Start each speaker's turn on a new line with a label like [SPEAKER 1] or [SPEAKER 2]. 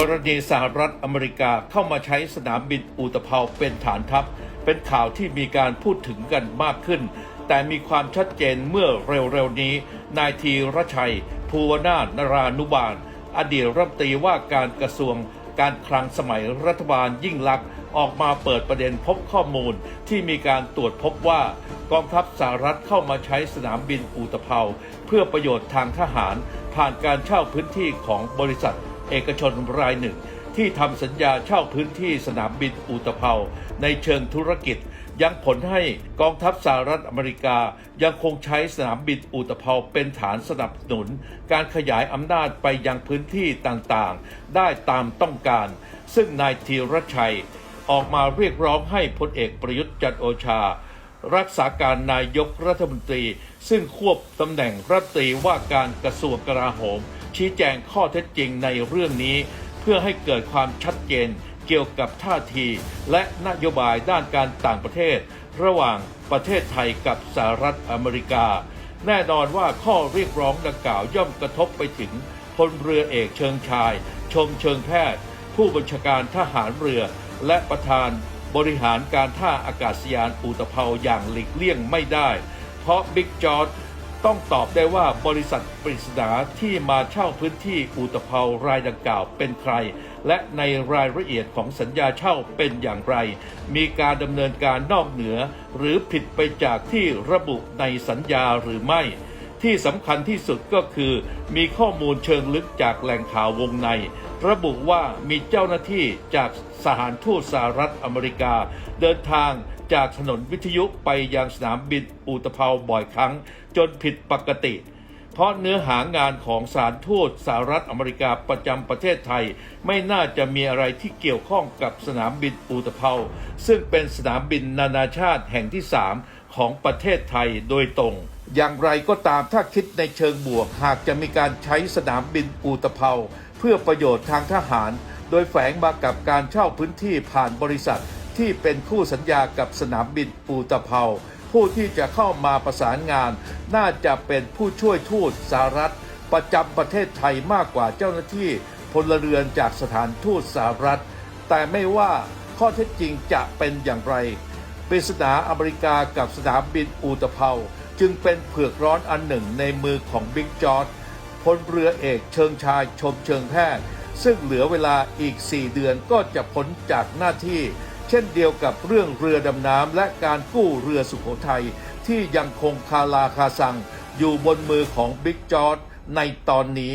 [SPEAKER 1] กรณีสหรัฐอเมริกาเข้ามาใช้สนามบินอูตภาวเป็นฐานทัพ เป็นข่าวที่มีการพูดถึงกันมากขึ้น แต่มีความชัดเจนเมื่อเร็วๆนี้ นายทีรชัย ภูวนาถนรานุบาล อดีตรัฐมนตรีว่าการกระทรวงการคลังสมัยรัฐบาลยิ่งลักษณ์ออกมาเปิดประเด็นพบข้อมูลที่มีการตรวจพบว่ากองทัพสหรัฐเข้ามาใช้สนามบินอูตภาวเพื่อประโยชน์ทางทหาร ผ่านการเช่าพื้นที่ของบริษัท เอกชนรายหนึ่ง ที่ทำสัญญาเช่าพื้นที่สนามบินอูตภาวในเชิงธุรกิจ ยังผลให้กองทัพสหรัฐอเมริกา ยังคงใช้สนามบินอูตภาวเป็นฐานสนับสนุน การขยายอำนาจไปยังพื้นที่ต่างๆ ได้ตามต้องการ ซึ่งนายธีรชัย ออกมาเรียกร้องให้พลเอกประยุทธ์จันโอชา รักษาการนายกรัฐมนตรี ซึ่งควบตำแหน่งรัฐมนตรีว่าการกระทรวงกลาโหม ชี้แจงข้อเท็จจริงในเรื่องนี้ เพื่อให้เกิดความชัดเจนเกี่ยวกับท่าทีและนโยบายด้านการต่างประเทศ ระหว่างประเทศไทยกับสหรัฐอเมริกา แน่นอนว่าข้อเรียกร้องดังกล่าวย่อมกระทบไปถึงพลเรือเอกเชิงชาย ชมเชิงแพทย์ ผู้บัญชาการทหารเรือ และประธาน บริหารการท่าอากาศยานอูตภาอย่างหลีกเลี่ยงไม่ได้ เพราะบิ๊กจอร์ดต้องตอบได้ว่าบริษัทปริศนาที่มาเช่าพื้นที่อูตภารายดังกล่าวเป็นใคร และในรายละเอียดของสัญญาเช่าเป็นอย่างไร มีการดำเนินการนอกเหนือ หรือผิดไปจากที่ระบุในสัญญาหรือไม่ ที่สำคัญที่สุดก็คือ มีข้อมูลเชิงลึกจากแหล่งข่าววงใน ระบุว่ามีเจ้าหน้าที่จากสถานทูตสหรัฐอเมริกา เดินทางจากถนนวิทยุไปยังสนามบินอูตภาวบ่อยครั้ง จนผิดปกติ เพราะเนื้อหางานของสารทูตสหรัฐอเมริกาประจำประเทศไทย ไม่น่าจะมีอะไรที่เกี่ยวข้องกับสนามบินอูตภาวซึ่งเป็นสนามบินนานาชาติแห่งที่ 3 ของประเทศไทยโดยตรง อย่างไรก็ตามถ้าคิดในเชิงบวก หากจะมีการใช้สนามบินอูตภาวเพื่อประโยชน์ทางทหาร โดยแฝงมากับการเช่าพื้นที่ผ่านบริษัทที่เป็นคู่สัญญากับสนามบินอูตภาวผู้ที่จะเข้ามาประสานงาน น่าจะเป็นผู้ช่วยทูตสหรัฐ ประจำประเทศไทยมากกว่าเจ้าหน้าที่พลเรือนจากสถานทูตสหรัฐ แต่ไม่ว่าข้อเท็จจริงจะเป็นอย่างไรปริศนาอเมริกากับสนามบินอูตภาว จึงเป็นเผือกร้อนอันหนึ่งในมือของบิ๊กจอร์ดพลเรือเอกเชิงชายชมเชิงแพทย์ ซึ่งเหลือเวลาอีก 4 เดือนก็จะพ้นจากหน้าที่ เช่นเดียวกับเรื่องเรือดำน้ำและการกู้เรือสุโขทัยที่ยังคงคาลาคาสังอยู่บนมือของบิ๊กจอร์ดในตอนนี้